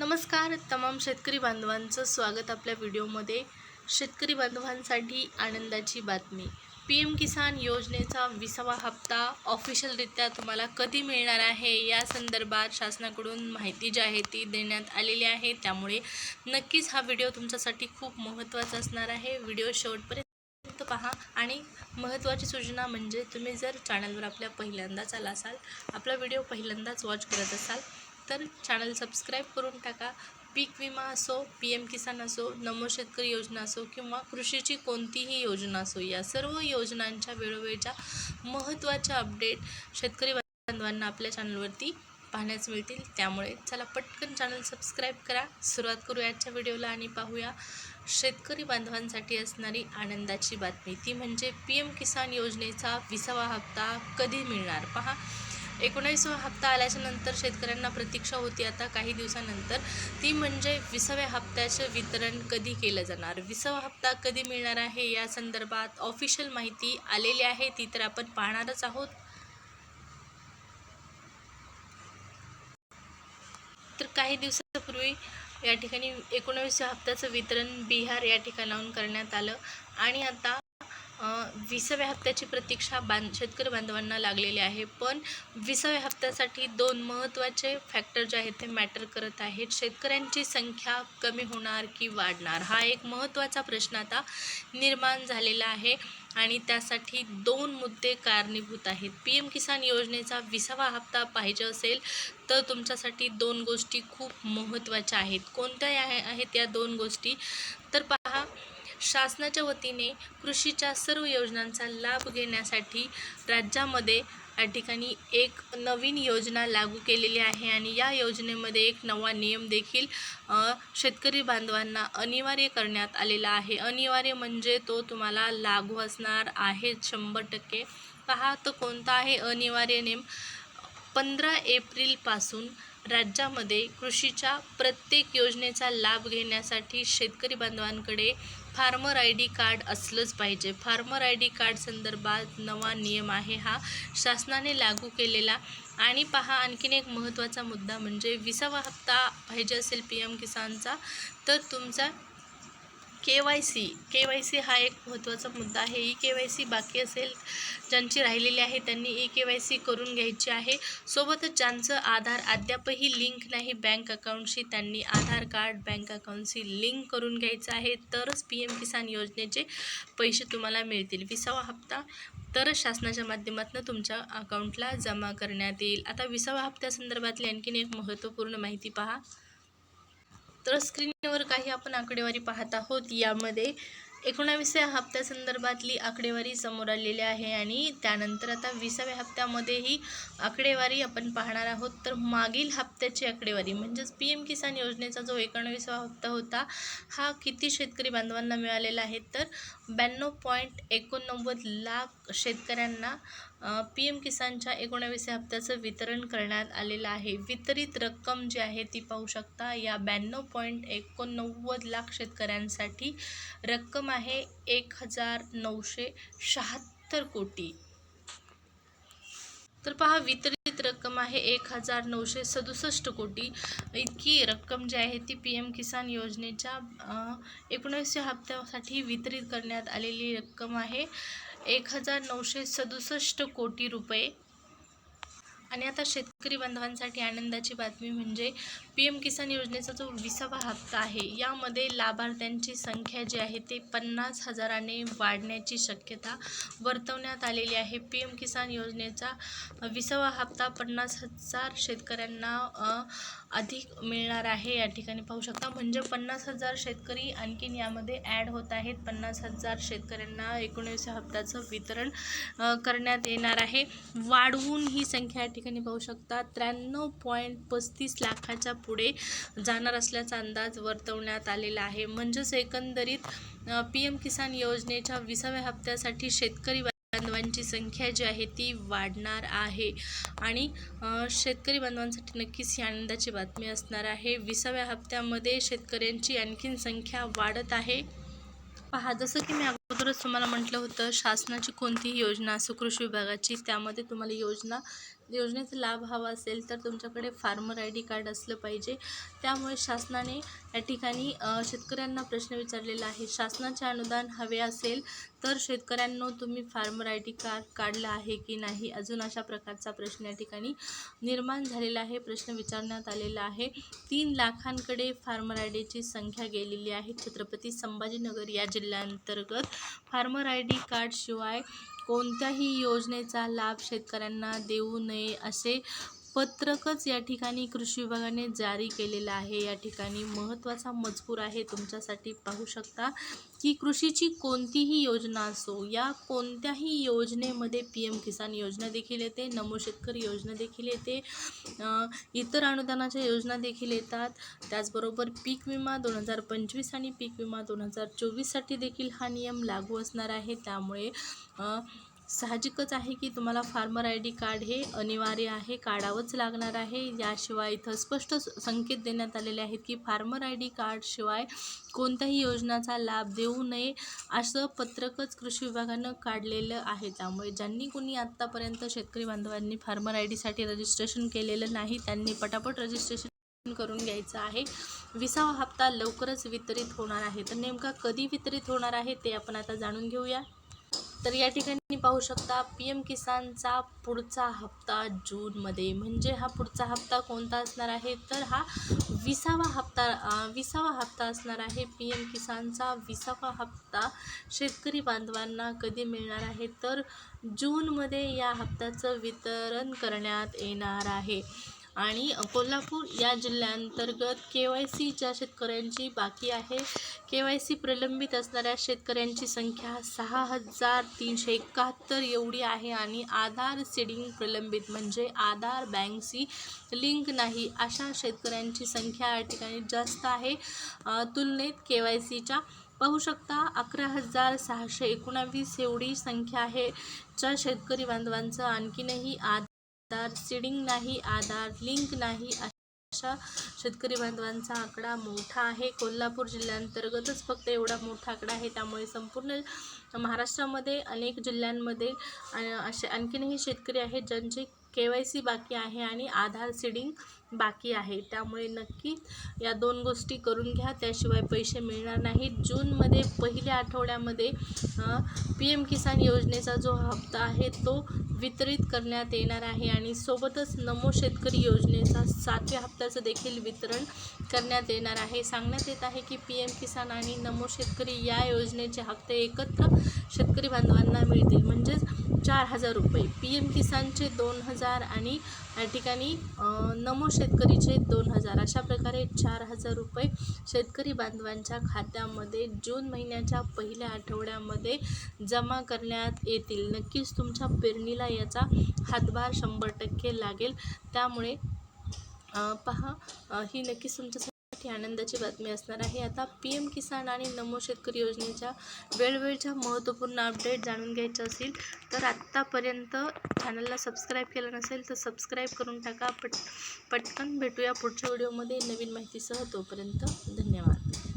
नमस्कार तमाम शेतकरी बांधवांचं स्वागत आपल्या व्हिडिओमध्ये. शेतकरी बांधवांसाठी आनंदाची बातमी. पी एम किसान योजनेचा विसावा हप्ता ऑफिशियलरित्या तुम्हाला कधी मिळणार आहे? या संदर्भात शासनाकडून माहिती जी आहे ती देण्यात आलेली आहे. त्यामुळे नक्कीच हा व्हिडिओ तुमच्यासाठी खूप महत्त्वाचा असणार आहे. व्हिडिओ शेवटपर्यंत पहा आणि महत्त्वाची सूचना म्हणजे तुम्ही जर चॅनलवर आपल्या पहिल्यांदाच आला असाल आपला व्हिडिओ पहिल्यांदाच वॉच करत असाल तर चॅनल सबस्क्राईब करून टाका. पीक विमा असो पी एम किसान असो नमो शेतकरी योजना असो किंवा कृषीची कोणतीही योजना असो या सर्व योजनांच्या वेळोवेळच्या महत्त्वाच्या अपडेट शेतकरी बांधवांना आपल्या चॅनलवरती पाहण्यास मिळतील. त्यामुळे चला पटकन चॅनल सबस्क्राईब करा. सुरुवात करू आजच्या व्हिडिओला आणि पाहूया शेतकरी बांधवांसाठी असणारी आनंदाची बातमी. ती म्हणजे पी एम किसान योजनेचा विसावा हप्ता कधी मिळणार? पहा. एकोणावीसवा हप्ता आल्याच्यानंतर शेतकऱ्यांना प्रतीक्षा होती आता काही दिवसानंतर. ती म्हणजे विसाव्या हप्त्याचे वितरण कधी केलं जाणार? विसावा हप्ता कधी मिळणार आहे? या संदर्भात ऑफिशियल माहिती आलेली आहे. ती तर आपण पाहणारच आहोत. तर काही दिवसापूर्वी या ठिकाणी एकोणावीसव्या हप्त्याचं वितरण बिहार या ठिकाणाहून करण्यात आलं. आणि आता विसाव्या हप्त्याची प्रतीक्षा बांध शेतकरी बांधवांना लागलेली आहे. पण विसाव्या हप्त्यासाठी दोन महत्त्वाचे फॅक्टर जे आहेत ते मॅटर करत आहेत. शेतकऱ्यांची संख्या कमी होणार की वाढणार? हा एक महत्त्वाचा प्रश्न आता निर्माण झालेला आहे. आणि त्यासाठी दोन मुद्दे कारणीभूत आहेत. पी एम किसान योजनेचा विसावा हप्ता पाहिजे असेल तर तुमच्यासाठी दोन गोष्टी खूप महत्त्वाच्या आहेत. कोणत्या आहेत या दोन गोष्टी? तर पहा शासनाच्या वतीने कृषीच्या सर्व योजनांचा लाभ घेण्यासाठी राज्यामध्ये या ठिकाणी एक नवीन योजना लागू केलेली आहे आणि या योजनेमध्ये एक नवा नियम देखील शेतकरी बांधवांना अनिवार्य करण्यात आलेला आहे. अनिवार्य म्हणजे तो तुम्हाला लागू असणार आहे शंभर टक्के. पहा तो कोणता आहे? अनिवार्य नेम पंधरा एप्रिलपासून राज्यामध्ये कृषीच्या प्रत्येक योजनेचा लाभ घेण्यासाठी शेतकरी बांधवांकडे फार्मर आय डी कार्ड असलंच पाहिजे. फार्मर आय डी कार्ड संदर्भात नवा नियम आहे हा. शासनाने लागू केलेला. आणि पहा आणखीन एक महत्त्वाचा मुद्दा म्हणजे विसावा हप्ता पाहिजे असेल पी एम किसानचा तर तुमचा K Y C K Y C हा एक महत्त्वाचा मुद्दा आहे. ई के वाय सी बाकी असेल ज्यांची राहिलेली आहे त्यांनी ई के वाय सी करून घ्यायची आहे. सोबतच ज्यांचं आधार अद्यापही लिंक नाही बँक अकाउंटशी त्यांनी आधार कार्ड बँक अकाउंटशी लिंक करून घ्यायचं आहे. तरच पी एम किसान योजनेचे पैसे तुम्हाला मिळतील. विसावा हप्ता तरच शासनाच्या माध्यमातून तुमच्या अकाउंटला जमा करण्यात येईल. आता विसावा हप्त्यासंदर्भातली आणखीन एक महत्त्वपूर्ण माहिती पहा. तर स्क्रीनवर काही आपण आकडेवारी पाहत आहोत. यामध्ये एकोणावीसव्या हप्त्यासंदर्भातली आकडेवारी समोर आलेली आहे आणि त्यानंतर आता विसाव्या हप्त्यामध्येही आकडेवारी आपण पाहणार आहोत. तर मागील हप्त्याची आकडेवारी म्हणजेच पी एम किसान योजनेचा जो एकोणावीसवा हप्ता होता हा किती शेतकरी बांधवांना मिळालेला आहे? तर ब्याण्णव पॉईंट एकोणनव्वद लाख शेतकऱ्यांना पी एम किसानच्या एकोणावीसव्या हप्त्याचं वितरण करण्यात आलेलं आहे. वितरित रक्कम जी आहे ती पाहू शकता या ब्याण्णव पॉईंट एकोणनव्वद लाख शेतकऱ्यांसाठी रक्कम आहे एक हजार नऊशे शहात्तर कोटी. तर पहा वितरित रक्कम आहे एक हजार नऊशे सदुसष्ट कोटी. इतकी रक्कम जी आहे ती पी एम किसान योजनेच्या एकोणीसशे हप्त्यासाठी वितरित करण्यात आलेली रक्कम आहे एक हजार नऊशे सदुसष्ट कोटी रुपये. आणि आता शेत शेतकरी बांधवांसाठी आनंदाची बातमी म्हणजे पी एम किसान योजनेचा जो विसावा हप्ता आहे यामध्ये लाभार्थ्यांची संख्या जी आहे ते पन्नास हजाराने वाढण्याची शक्यता वर्तवण्यात आलेली आहे. पी एम किसान योजनेचा विसावा हप्ता पन्नास हजार शेतकऱ्यांना अधिक मिळणार आहे या ठिकाणी पाहू शकता. म्हणजे पन्नास हजार शेतकरी आणखीन यामध्ये ॲड होत आहेत. पन्नास हजार शेतकऱ्यांना एकोणीस हप्त्याचं वितरण करण्यात येणार आहे. वाढवून ही संख्या या ठिकाणी पाहू शकता. त्र्याण्णव पॉईंट पस्तीस लाखाच्या पुढे जाणार असल्याचा अंदाज वर्तवण्यात आलेला आहे. म्हणजेच एकंदरीत पी एम किसान योजनेच्या विसाव्या हप्त्यासाठी शेतकरी बांधवांची संख्या जी आहे ती वाढणार आहे. आणि शेतकरी बांधवांसाठी नक्कीच ही आनंदाची बातमी असणार आहे. विसाव्या हप्त्यामध्ये शेतकऱ्यांची आणखीन संख्या वाढत आहे. पहा जसं की मी अगोदरच तुम्हाला म्हटलं होतं शासनाची कोणतीही योजना असो कृषी विभागाची त्यामध्ये तुम्हाला योजना योजनेचा लाभ हवा असेल तर तुमच्याकडे फार्मर आय डी कार्ड असलं पाहिजे. त्यामुळे शासनाने या ठिकाणी शेतकऱ्यांना प्रश्न विचारलेला आहे. शासनाचे अनुदान हवे असेल तर शेतकऱ्यांनो तुम्ही फार्मर आय डी कार्ड काढलं आहे की नाही? अजून अशा प्रकारचा प्रश्न या ठिकाणी निर्माण झालेला आहे प्रश्न विचारण्यात आलेला आहे. तीन लाखांकडे फार्मर आय डीची संख्या गेलेली आहे. छत्रपती संभाजीनगर या जिल्ह्यांतर्गत फार्मर आय डी कार्डशिवाय कोणत्याही योजनेचा लाभ शेतकऱ्यांना देऊ नये असे पत्रकच या ठिकाणी कृषी विभागाने जारी केलेलं आहे. या ठिकाणी महत्त्वाचा मजकूर आहे. तुमच्यासाठी पाहू शकता की कृषीची कोणतीही योजना असो या कोणत्याही योजनेमध्ये पी एम किसान योजना देखील येते नमो शेतकरी योजना देखील येते इतर अनुदानाच्या योजना देखील येतात. त्याचबरोबर पीक विमा दोन हजार पंचवीस आणि पीक विमा दोन हजार चोवीससाठी देखील हा नियम लागू असणार आहे. त्यामुळे साहजिकच आहे की तुम्हाला फार्मर आय डी कार्ड हे अनिवार्य आहे काढावंच लागणार आहे. याशिवाय इथं स्पष्ट स- संकेत देण्यात आलेले आहेत की फार्मर आय डी कार्डशिवाय कोणत्याही योजनाचा लाभ देऊ नये असं पत्रकच कृषी विभागानं काढलेलं आहे. त्यामुळे ज्यांनी कोणी आत्तापर्यंत शेतकरी बांधवांनी फार्मर आय डीसाठी रजिस्ट्रेशन केलेलं नाही त्यांनी पटापट रजिस्ट्रेशन करून घ्यायचं आहे. विसावा हप्ता लवकरच वितरित होणार आहे. तर नेमका कधी वितरित होणार आहे ते आपण आता जाणून घेऊया. तर या ठिकाणी पाहू शकता पी एम किसानचा पुढचा हप्ता जूनमध्ये. म्हणजे हा पुढचा हप्ता कोणता असणार आहे? तर हा विसावा हप्ता विसावा हप्ता असणार आहे. पी एम किसानचा विसावा हप्ता शेतकरी बांधवांना कधी मिळणार आहे? तर जूनमध्ये या हप्त्याचं वितरण करण्यात येणार आहे. आणि कोल्हापूर या जिल्ह्यांतर्गत के वाय सी ज्या शेतकऱ्यांची बाकी आहे के वाय सी प्रलंबित असणाऱ्या शेतकऱ्यांची संख्या सहा हजार तीनशे एकाहत्तर एवढी आहे आणि आधार सीडिंग प्रलंबित म्हणजे आधार बँकशी लिंक नाही अशा शेतकऱ्यांची संख्या या ठिकाणी जास्त आहे. तुलनेत के वाय सीच्या पाहू शकता अकरा हजार सहाशे एकोणावीस एवढी संख्या आहे. ज्या शेतकरी बांधवांचं आणखीनही आधार सीडिंग नाही आधार लिंक नाही अशा शेतकरी बांधवांचा आकडा मोठा आहे. कोल्हापूर जिल्ह्यांतर्गतच फक्त एवढा मोठा आकडा आहे. त्यामुळे संपूर्ण महाराष्ट्रामध्ये अनेक जिल्ह्यांमध्ये असे आणखीनही शेतकरी आहेत ज्यांचे के वाय सी बाकी आहे आणि आधार सीडिंग बाकी आहे. त्यामुळे नक्की या दोन गोष्टी करून घ्या. त्याशिवाय पैसे मिळणार नाहीत. जूनमध्ये पहिल्या आठवड्यामध्ये पी एम किसान योजनेचा जो हप्ता आहे तो वितरित करण्यात येणार आहे आणि सोबतच नमो शेतकरी योजनेचा सातव्या हप्त्याचं देखील वितरण करण्यात येणार आहे. सांगण्यात येत आहे की पी एम किसान आणि नमो शेतकरी या योजनेचे हप्ते एकत्र शेतकरी बांधवांना मिळतील. म्हणजेच चार हजार रुपये. पी एम किसानचे दोन हजार आणि या ठिकाणी नमो शेतकरीचे दोन हजार. अशा प्रकारे चार हजार रुपये शेतकरी बांधवांच्या खात्यामध्ये जून महिन्याच्या पहिल्या आठवड्यामध्ये जमा करण्यात येतील. नक्कीच तुमच्या पेरणीला याचा हातभार शंभर टक्के लागेल. त्यामुळे पहा ही नक्कीच शेतकऱ्यांसाठी आनंदाची बातमी असणार आहे. आता पी एम किसान आणि नमो शेतकरी योजनेच्या वेळवेळच्या महत्त्वपूर्ण अपडेट जाणून घ्यायचं असेल तर आत्तापर्यंत चॅनलला सबस्क्राईब केलं नसेल तर सबस्क्राईब करून टाका. पट पटकन भेटूया पुढच्या व्हिडिओमध्ये नवीन माहितीसह. तोपर्यंत धन्यवाद.